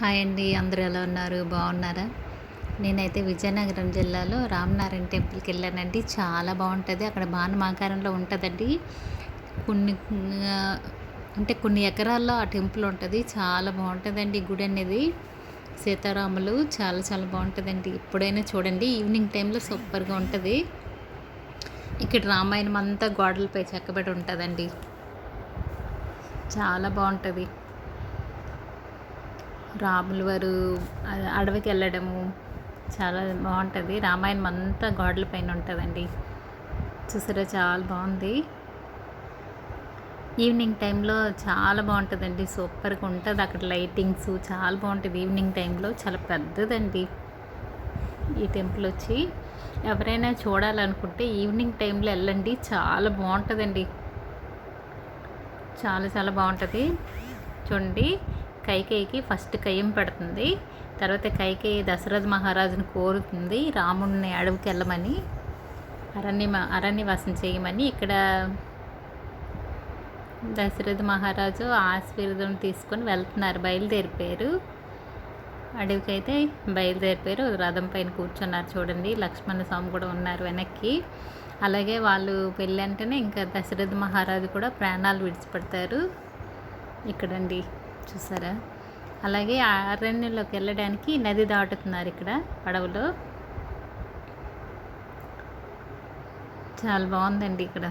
Hi అండి అందరూ ఎలా ఉన్నారు? బాగున్నారా? నేనైతే విజయనగరం జిల్లాలో రామనారాయణ టెంపుల్కి వెళ్ళానండి. చాలా బాగుంటుంది. అక్కడ బాణమాకారంలో ఉంటుందండి. కొన్ని అంటే కొన్ని ఎకరాల్లో ఆ టెంపుల్ ఉంటుంది. చాలా బాగుంటుందండి గుడి అనేది. సీతారాములు చాలా చాలా బాగుంటుందండి. ఎప్పుడైనా చూడండి ఈవినింగ్ టైంలో సూపర్గా ఉంటుంది. ఇక్కడ రామాయణం అంతా గోడలపై చెక్కబడి ఉంటుందండి. చాలా బాగుంటుంది. రాముల వారు అడవికి వెళ్ళడము చాలా బాగుంటుంది. రామాయణం అంతా గోడల పైన ఉంటుందండి. చూసారా చాలా బాగుంది. ఈవినింగ్ టైంలో చాలా బాగుంటుందండి. సూపర్గా ఉంటుంది. అక్కడ లైటింగ్స్ చాలా బాగుంటుంది ఈవినింగ్ టైంలో. చాలా పెద్దదండి ఈ టెంపుల్ వచ్చి. ఎవరైనా చూడాలనుకుంటే ఈవినింగ్ టైంలో వెళ్ళండి. చాలా బాగుంటుందండి. చాలా చాలా బాగుంటుంది. చూడండి. కైకేయికి ఫస్ట్ కయ్యం పెడుతుంది. తర్వాత కైకేయి దశరథ మహారాజుని కోరుతుంది. రాముడిని అడవికి వెళ్ళమని అరణ్య అరణ్యవాసం చేయమని ఇక్కడ దశరథ మహారాజు ఆశీర్వదం తీసుకొని వెళ్తున్నారు. బయలుదేరిపోయారు. అడవికి అయితే బయలుదేరిపోయారు. రథం పైన కూర్చున్నారు చూడండి. లక్ష్మణ స్వామి కూడా ఉన్నారు వెనక్కి. అలాగే వాళ్ళు పెళ్ళి అంటేనే ఇంకా దశరథ మహారాజు కూడా ప్రాణాలు విడిచిపెడతారు. ఇక్కడండి. చూసారా? అలాగే అరణ్యంలోకి వెళ్ళడానికి నది దాటుతున్నారు ఇక్కడ పడవలో. చాలా బాగుందండి ఇక్కడ.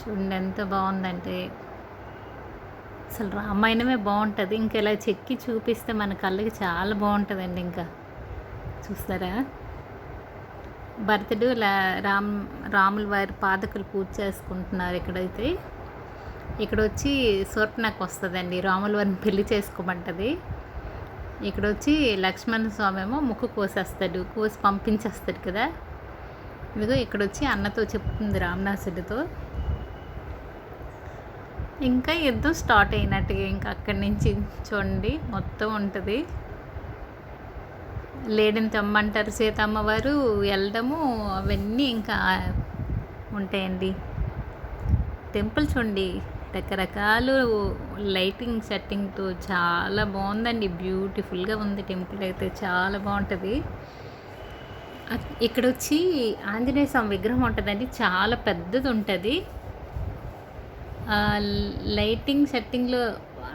చూడండి ఎంత బాగుందంటే. అసలు రామాయణమే బాగుంటుంది. ఇంకా ఇలా చెక్కి చూపిస్తే మన కళ్ళకి చాలా బాగుంటుందండి ఇంకా. చూస్తారా భరతుడు లా రామ్ రాముల వారి పాదకులు పూజ చేసుకుంటున్నారు ఇక్కడైతే. ఇక్కడ వచ్చి సూర్పనకు వస్తుందండి. రాముల వారిని పెళ్ళి చేసుకోమంటది. ఇక్కడ వచ్చి లక్ష్మణ స్వామి ఏమో ముక్కు కోసేస్తాడు. కోసి పంపించేస్తాడు కదా. ఇదిగో ఇక్కడ వచ్చి అన్నతో చెప్తుంది రామదాసుడితో. ఇంకా యుద్ధం స్టార్ట్ అయినట్టుగా ఇంకా అక్కడి నుంచి చూడండి. మొత్తం ఉంటుంది. లేడిని తెమ్మంటారు సీతమ్మ వారు వెళ్ళడము అవన్నీ ఇంకా ఉంటాయండి. టెంపుల్ చూడండి రకరకాలు లైటింగ్ సెట్టింగ్తో చాలా బాగుందండి. బ్యూటిఫుల్గా ఉంది టెంపుల్ అయితే చాలా బాగుంటుంది. ఇక్కడ వచ్చి ఆంజనేయ స్వామి విగ్రహం ఉంటుందండి చాలా పెద్దది ఉంటుంది. లైటింగ్ సెట్టింగ్లో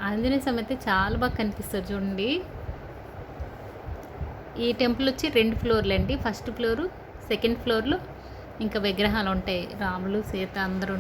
ఆంజనేయ స్వామి అయితే చాలా బాగా కనిపిస్తారు చూడండి. ఈ టెంపుల్ వచ్చి రెండు ఫ్లోర్లు అండి. ఫస్ట్ ఫ్లోరు సెకండ్ ఫ్లోర్లో ఇంకా విగ్రహాలు ఉంటాయి. రాములు సీత అందరూ